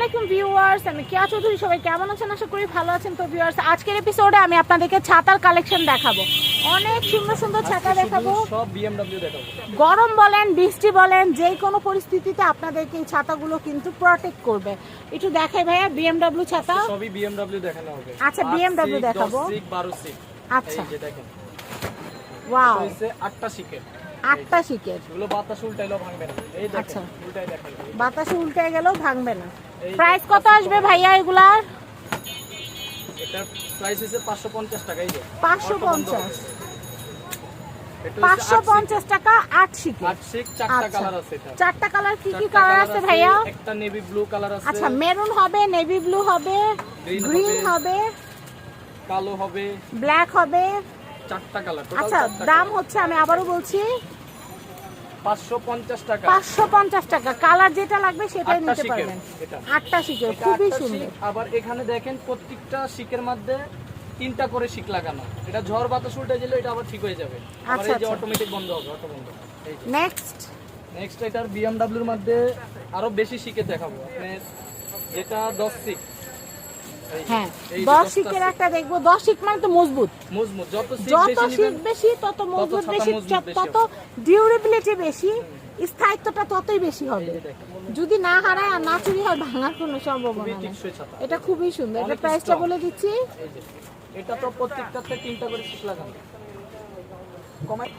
আলাইকুম ভিউয়ার্স আমি কেয়া চৌধুরী সবাই কেমন আছেন? আশা করি ভালো আছেন। তো ভিউয়ার্স আজকের এপিসোডে আমি আপনাদেরকে ছাতার কালেকশন দেখাবো। অনেক সুন্দর সুন্দর ছাতা দেখাবো। সব বিএমডব্লিউ দেখাবো। গরম বলেন বৃষ্টি বলেন যে কোনো পরিস্থিতিতে আপনাদেরকে এই ছাতাগুলো কিন্তু প্রোটেক্ট করবে। একটু দেখাই ভাইয়া বিএমডব্লিউ ছাতা? সবই বিএমডব্লিউ দেখানো হবে। আচ্ছা, সিক, দেখাবো। দশ সিক, বারো আচ্ছা। এই যে দেখেন। ওয়াও হচ্ছে আটটা সিকের আটটা শিকের বাতাস উল্টাইলেও ভাঙবে না। এই আচ্ছা। দেখেন উল্টাই দেখাই বাতাসে উল্টে গেলেও ভাঙবে না। প্রাইস কত আসবে ভাইয়া এগুলার? এটার প্রাইস হচ্ছে পাঁচশো পঞ্চাশ টাকা এই যে। পাঁচশো অটো বন্ধ পঞ্চাশ হবে। এটা হচ্ছে পাঁচশো আট সিক। পঞ্চাশ টাকা আট শিকের আট সিক চারটা আচ্ছা। কালার আছে এটা। চারটা কালার কি কি কালার আছে ভাইয়া? একটা নেভি ব্লু কালার আছে। আচ্ছা মেরুন হবে নেভি ব্লু হবে গ্রিন হবে। কালো হবে। ব্ল্যাক হবে। চারটা কালার আচ্ছা দাম হচ্ছে আমি আবারও বলছি পাঁচশো পঞ্চাশ টাকা। পাঁচশো পঞ্চাশ টাকা। কালার যেটা লাগবে সেটাই নিতে পারবেন। আটটা শিকের। খুবই সুন্দর। আবার এখানে দেখেন প্রত্যেকটা শিকের মধ্যে তিনটা করে শিক লাগানো। এটা ঝড় বাতাস উল্টে গেলে এটা আবার ঠিক হয়ে যাবে। আবার আচ্ছা, এই যে আচ্ছা। অটোমেটিক বন্ধ হবে অটো বন্ধ নেক্সট নেক্সট এটার বিএমডব্লিউর মধ্যে আরও বেশি শিকে দেখাবো। আপনি যেটা 10 শিক এই যে, হ্যাঁ দশ শিখের একটা দেখব দশ শিখ মানে তো মজবুত। মজবুত যত শীত বেশি তত মজবুত বেশি তত ডিউরেবিলিটি বেশি স্থায়িত্বটা ততই বেশি হবে। যদি না হারায় আর না চুরি হয় ভাঙার কোনো সম্ভাবনা নেই। এটা খুবই সুন্দর। এটা প্রাইসটা বলে দিচ্ছি। এটা তো প্রত্যেকটাতে তিনটা করে শিক লাগানো।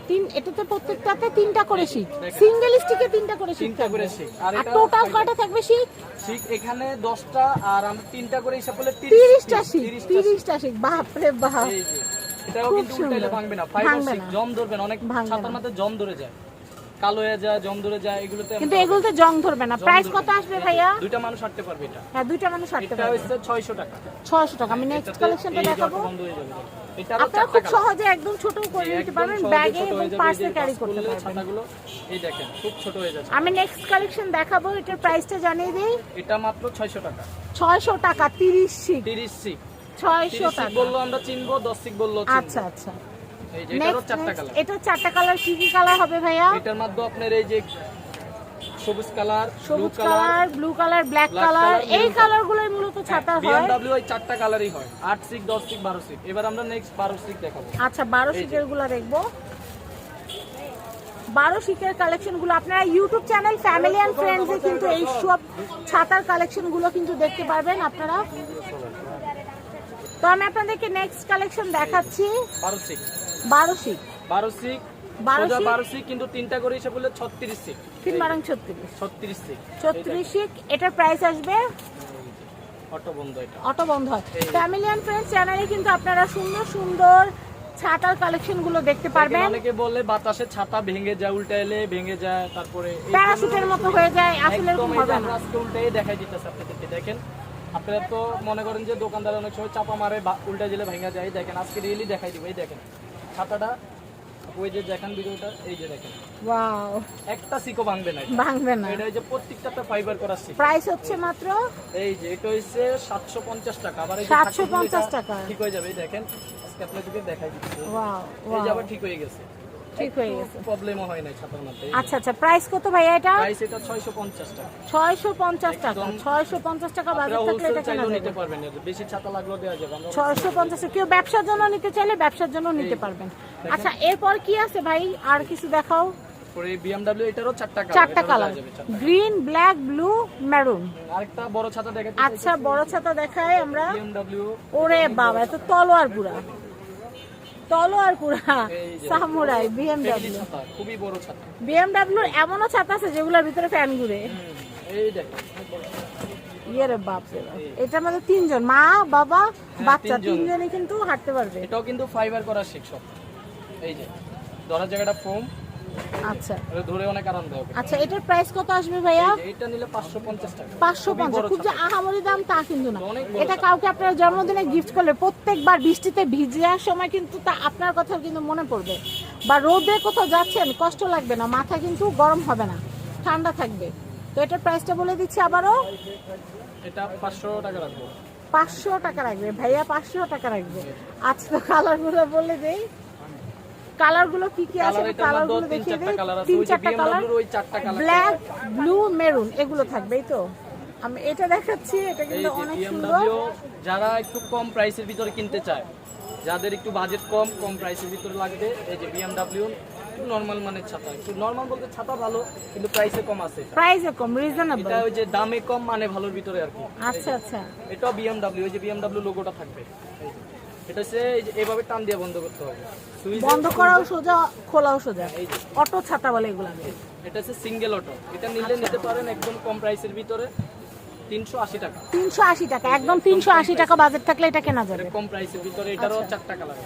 তিন এটাতে প্রত্যেকটাতে তিনটা করে শিক সিঙ্গেল স্টিকে তিনটা করে শিক তিনটা করে শিক আর আর টোটাল কয়টা থাকবে শিক শিক এখানে দশটা আর আমরা তিনটা করে হিসাব করলে তিরিশটা শিক তিরিশটা শিখ তিরিশটা শিক বাপরে বাপ। এই যে, এটাও কিন্তু উল্টাইলে ভাঙবে না। ফাইবার ভাঙবে শিক জম ধরবে না। অনেক ছাতার মধ্যে জম ধরে যায়। কালো হয়ে যায় জম ধরে যায় এগুলোতে কিন্তু এগুলোতে জং ধরবে না। প্রাইস কত আসবে ভাইয়া? দুইটা মানুষ হাঁটতে পারবে এটা। হ্যাঁ দুইটা মানুষ হাঁটতে এটা হচ্ছে ছয়শো টাকা। ছয়শো টাকা। আমি নেক্সট কালেকশনটা দেখাবো। আপনারা খুব সহজে একদম ছোট করে নিতে পারবেন ব্যাগে এবং পার্সে ক্যারি করতে পারবেন। ছাতাগুলো এই দেখেন খুব ছোট হয়ে যাচ্ছে। আমি নেক্সট কালেকশন দেখাবো এটার প্রাইসটা জানিয়ে দিই। এটা মাত্র ছয়শো টাকা। ছয়শো টাকা তিরিশ শিক তিরিশ সিক। ছয়শো তিরিশ সিক টাকা। বলল আমরা চিনবো দশ সিক বলল আচ্ছা আচ্ছা। এই যে এটারও নেক্সট চারটা কালার এটা চারটা কালার কি কি কালার হবে ভাইয়া? এটার মধ্যে আপনার এই যে সবুজ কালার সবুজ colour colour blue colour black colour এই কালারগুলোই মূলত ছাতা হয়। বিএমডব্লিউ ওই চারটা কালারই হয়। আট সিক দশ সিক বারো সিক এবার আমরা নেক্সট বারো সিক দেখাবো। আচ্ছা বারো শিকেরগুলো দেখব। বারো শিকের কালেকশনগুলো আপনারা ইউটিউব চ্যানেল ফ্যামিলি ফ্রেন্ডসে কিন্তু এই সব ছাতার কালেকশনগুলো কিন্তু দেখতে পারবেন আপনারা। তো আমি আপনাদেরকে নেক্সট কালেকশন দেখাচ্ছি। বারো সিক বারো শিক বারো সিক সোজা বারো সিক কিন্তু তিনটা করে হিসাব করলে ছত্রিশ সিক। তিন বারং ছত্রিশ। ছত্রিশ সিক। ছত্রিশ শিক এটার প্রাইস আসবে? অটো বন্ধ এটা। অটো বন্ধ হয়। ফ্যামিলি অ্যান্ড ফ্রেন্ডস চ্যানেলে কিন্তু আপনারা সুন্দর সুন্দর ছাতার কালেকশনগুলো দেখতে পারবেন। অনেকে বলে বাতাসে ছাতা ভেঙে যায় উল্টা এলে ভেঙে যায় তারপরে এই প্যারাশুটের মতো হয়ে যায় আসলে এরকম হবে না। আজকে উল্টাই দেখাই দিতেছে আপনাদেরকে দেখেন। আপনারা তো মনে করেন যে দোকানদার অনেক সময় চাপা মারে উল্টা জেলে ভেঙে যায়। দেখেন আজকে রিয়েলি দেখাই দিব এই দেখেন। ছাতাটা ওই যে দেখেন ভিডিওটা এই যে দেখেন। ওয়াও একটা সিকো ভাঙবে না। ভাঙবে না। এটা যে প্রত্যেকটাতে ফাইবার করা সিকো। প্রাইস হচ্ছে মাত্র? এই যে এটা সাতশো পঞ্চাশ টাকা। আবার এই 750 টাকা। ঠিক হয়ে যাবে। এই দেখেন আজকে আপনাদেরকে দেখাই দিচ্ছি। ওয়াও এই যে আবার ঠিক হয়ে গেছে। ঠিক হয়ে গেছে। প্রবলেমও হয় না ছাতার মধ্যে। আচ্ছা আচ্ছা প্রাইস কত ভাইয়া এটা? প্রাইস এটা ছয়শো পঞ্চাশ টাকা। ছয়শো পঞ্চাশ টাকা। একদম। ছয়শো পঞ্চাশ টাকা বাজার থাকলে এটা কেনা নিতে পারবেন বেশি ছাতা লাগলেও দেওয়া যাবে। আমরা ছয়শো পঞ্চাশ কেউ ব্যবসার জন্য নিতে চাইলে ব্যবসার জন্য নিতে পারবেন। আচ্ছা এরপর কি আছে ভাই? আর কিছু দেখাও। পরে বিএমডব্লিউ এটারও চারটা কালার চারটা colour green black blue maroon আরেকটা বড় ছাতা দেখাচ্ছি আচ্ছা বড় ছাতা দেখায় আমরা। বিএমডব্লিউ ওরে বাবা এত তলোয়ার পুরা। তলোয়ার কুড়া সামুরাই বিএমডাব্লিউ খুবই বড় ছাতা। বিএমডাব্লিউর এমনও ছাতা আছে যেগুলোর ভিতরে ফ্যান ঘুরে। এই দেখেন ইয়ে বাপ। এটার মধ্যে তিনজন মা বাবা বাচ্চা হ্যাঁ, তিনজনই কিন্তু হাঁটতে পারবে। এটাও কিন্তু ফাইবার করা শিক্ষক। এই যে ধরার জায়গাটা ফোম আচ্ছা। ধরে অনেক আরাম দেয় আচ্ছা এটার প্রাইস কত আসবে ভাইয়া? এই নিলে পাঁচশো পঞ্চাশ টাকা। পাঁচশো খুবই পঞ্চাশ বড় খুব যে আহামরি দাম তা কিন্তু না। এটা কাউকে আপনার জন্মদিনে গিফট করলে প্রত্যেকবার বৃষ্টিতে ভিজার সময় কিন্তু তা আপনার কথা কিন্তু মনে পড়বে। বা রোদে কোথাও যাচ্ছেন কষ্ট লাগবে না মাথা কিন্তু গরম হবে না ঠান্ডা থাকবে। তো এটার প্রাইসটা বলে দিচ্ছি আবারও। এটা পাঁচশো টাকা রাখব। পাঁচশো টাকা রাখবে। ভাইয়া পাঁচশো টাকা রাখবে। আচ্ছা তো কালারগুলো বলে দেই। কালারগুলো কি কি আছে? কালারগুলো দেখিয়ে দেই। তিন চারটা কালার ব্ল্যাক ব্লু মেরুন এগুলো থাকবে এই তো? আমি এটা দেখাচ্ছি এটা কিন্তু অনেক সুন্দর। যারা একটু কম প্রাইসের ভিতরে কিনতে চায় যাদের একটু বাজেট কম কম প্রাইসের ভিতরে লাগবে এই যে বিএমডব্লিউ একটু নর্মাল মানের ছাতা একটু নর্মাল বলতে ছাতা ভালো কিন্তু প্রাইসে কম আছে প্রাইস কম রিজনেবল এটা ওই যে দামে কম মানে ভালোর ভিতরে আর কি। আচ্ছা আচ্ছা। এটাও বিএমডব্লিউ ওই যে বিএমডব্লিউ লোগোটা থাকবে। এটা হচ্ছে এই যে এভাবে টান দিয়ে বন্ধ করতে হবে। বন্ধ করাও সোজা খোলাও সোজা। অটো ছাতা বলে এগুলো এটা হচ্ছে সিঙ্গেল অটো এটা নিলে নিতে পারেন একদম কম প্রাইসের ভিতরে তিনশো আশি টাকা। তিনশো আশি টাকা একদম তিনশো আশি টাকা বাজেট থাকলে এটা কেনা যাবে। কম প্রাইসের ভিতরে এটারও চারটা কালার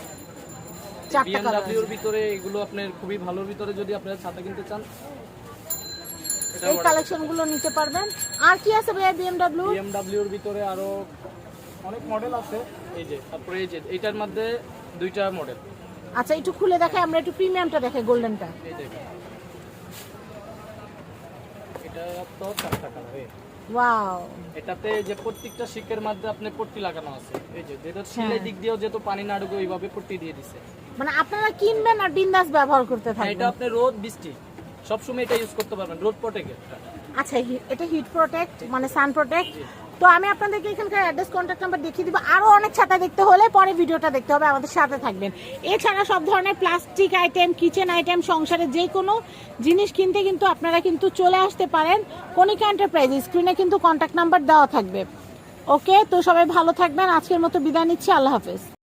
চারটা কালার বিএমডব্লিউর ভিতরে এগুলো আপনার খুবই ভালোর ভিতরে যদি আপনারা ছাতা কিনতে চান এই কালেকশনগুলো নিতে পারবেন। আর কি আছে ভাইয়া বিএমডব্লিউ বিএমডব্লিউর ভিতরে আরও অনেক মডেল আছে। এই যে তারপরে এই যে এইটার মধ্যে দুইটা মডেল আচ্ছা একটু খুলে দেখাই আমরা একটু প্রিমিয়ামটা দেখাই গোল্ডেনটা এই দেখেন এটা তো চারটা কালার এই ওয়াও এটাতে যে প্রত্যেকটা শিকের মধ্যে আপনি পট্টি লাগানো আছে। এই যে যেটা হ্যাঁ। সিলাই দিক দিয়েও যেহেতু পানি না ঢুকে ওইভাবে পট্টি দিয়ে দিছে। মানে আপনারা কিনবেন আর বিন্দাস ব্যবহার করতে হ্যাঁ, এটা আপনি রোদ বৃষ্টি সবসময় এটা ইউজ করতে পারবেন রোদ প্রোটেক্ট আচ্ছা এটা হিট প্রোটেক্ট মানে সান প্রোটেক্ট তো আমি আপনাদেরকে এখানকার অ্যাড্রেস কন্ট্যাক্ট নাম্বার দেখিয়ে দিব। আরও অনেক ছাতা দেখতে হলে পরে ভিডিওটা দেখতে হবে, আমাদের সাথে থাকবেন। এছাড়া সব ধরনের প্লাস্টিক আইটেম কিচেন আইটেম সংসারে যে কোনো জিনিস কিনতে কিন্তু আপনারা কিন্তু চলে আসতে পারেন। কনিকা এন্টারপ্রাইজ স্ক্রিনে কিন্তু কন্ট্যাক্ট নাম্বার দেওয়া থাকবে। ওকে তো সবাই ভালো থাকবেন। আজকের মতো বিদায় নিচ্ছি। আল্লাহ হাফেজ।